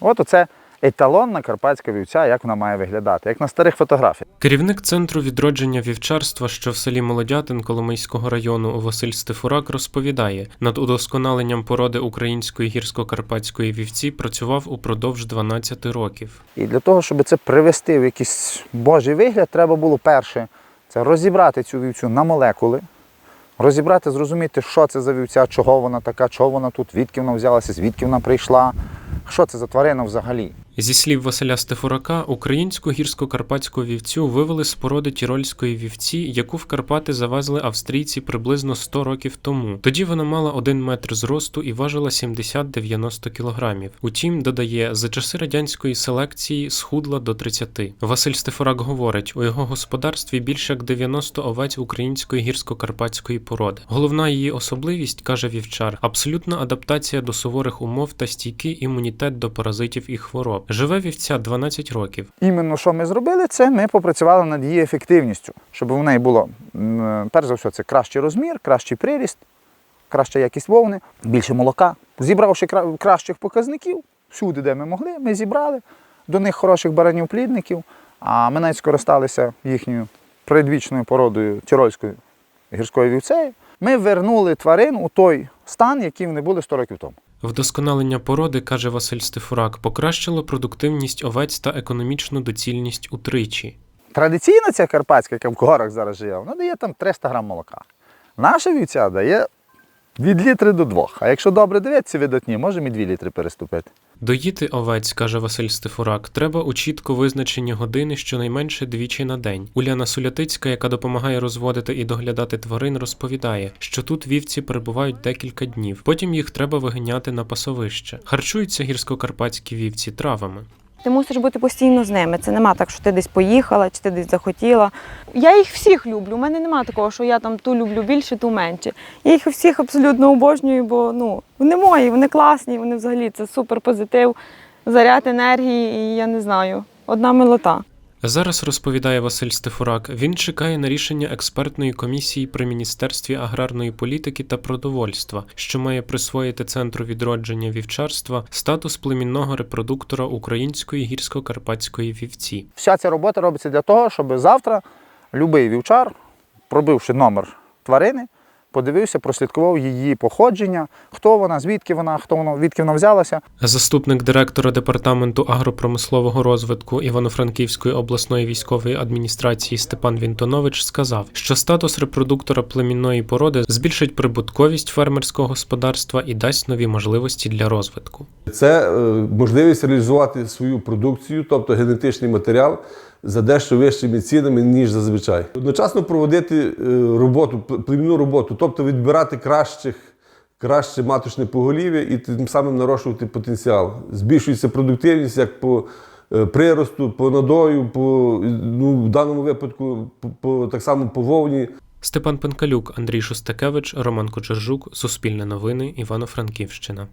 От оце еталонна карпатська вівця, як вона має виглядати, як на старих фотографіях. Керівник центру відродження вівчарства, що в селі Молодятин Коломийського району Василь Стефурак розповідає, над удосконаленням породи української гірсько-карпатської вівці працював упродовж 12 років. І для того, щоб це привести в якийсь божий вигляд, треба було перше це розібрати цю вівцю на молекули, розібрати, зрозуміти, що це за вівця, чого вона така, чого вона тут, звідки вона взялася, звідки вона прийшла, що це за тварина взагалі. Зі слів Василя Стефурака, українську гірсько-карпатську вівцю вивели з породи тірольської вівці, яку в Карпати завезли австрійці приблизно 100 років тому. Тоді вона мала 1 метр зросту і важила 70-90 кілограмів. Утім, додає, за часи радянської селекції схудла до 30. Василь Стефурак говорить, у його господарстві більше як 90 овець української гірсько-карпатської породи. Головна її особливість, каже вівчар, абсолютна адаптація до суворих умов та стійкий імунітет до паразитів і хвороб. Живе вівця 12 років. Іменно що ми зробили, це ми попрацювали над її ефективністю, щоб у неї було, перш за все, це кращий розмір, кращий приріст, краща якість вовни, більше молока. Зібравши кращих показників, всюди, де ми могли, ми зібрали до них хороших баранів-плідників, а ми навіть скористалися їхньою предвічною породою тірольською гірською вівцею. Ми вернули тварин у той стан, який вони були 100 років тому. Вдосконалення породи, каже Василь Стефурак, покращило продуктивність овець та економічну доцільність утричі. Традиційно ця карпатська, яка в горах зараз живе, вона дає там 300 грам молока. Наша вівця дає від літри до двох. А якщо добре дивитися видатні, можемо і 2 літри переступити. Доїти овець, каже Василь Стефурак, треба у чітко визначені години щонайменше двічі на день. Уляна Сулятицька, яка допомагає розводити і доглядати тварин, розповідає, що тут вівці перебувають декілька днів. Потім їх треба виганяти на пасовище. Харчуються гірсько-карпатські вівці травами. Ти мусиш бути постійно з ними. Це нема так, що ти десь поїхала чи ти десь захотіла. Я їх всіх люблю. У мене нема такого, що я там ту люблю більше, ту менше. Я їх всіх абсолютно обожнюю, бо ну, вони мої, вони класні, вони взагалі це супер позитив, заряд енергії, і я не знаю, одна милота. Зараз розповідає Василь Стефурак. Він чекає на рішення експертної комісії при міністерстві аграрної політики та продовольства, що має присвоїти центру відродження вівчарства статус племінного репродуктора української гірсько-карпатської вівці. Вся ця робота робиться для того, щоб завтра будь-який вівчар, пробивши номер тварини, подивився, прослідкував її походження, хто вона, звідки вона, хто вона, відки вона взялася. Заступник директора департаменту агропромислового розвитку Івано-Франківської обласної військової адміністрації Степан Вінтонович сказав, що статус репродуктора племінної породи збільшить прибутковість фермерського господарства і дасть нові можливості для розвитку. Це е, можливість реалізувати свою продукцію, тобто генетичний матеріал, за дещо вищими цінами, ніж зазвичай. Одночасно проводити е, роботу, племінну роботу, тобто відбирати кращих, краще маточне поголів'я і тим самим нарощувати потенціал. Збільшується продуктивність як по е, приросту, по надою, по, ну, в даному випадку по, по, так само по вовні. Степан Пенкалюк, Андрій Шостакевич, Роман Кочержук, Суспільне новини, Івано-Франківщина.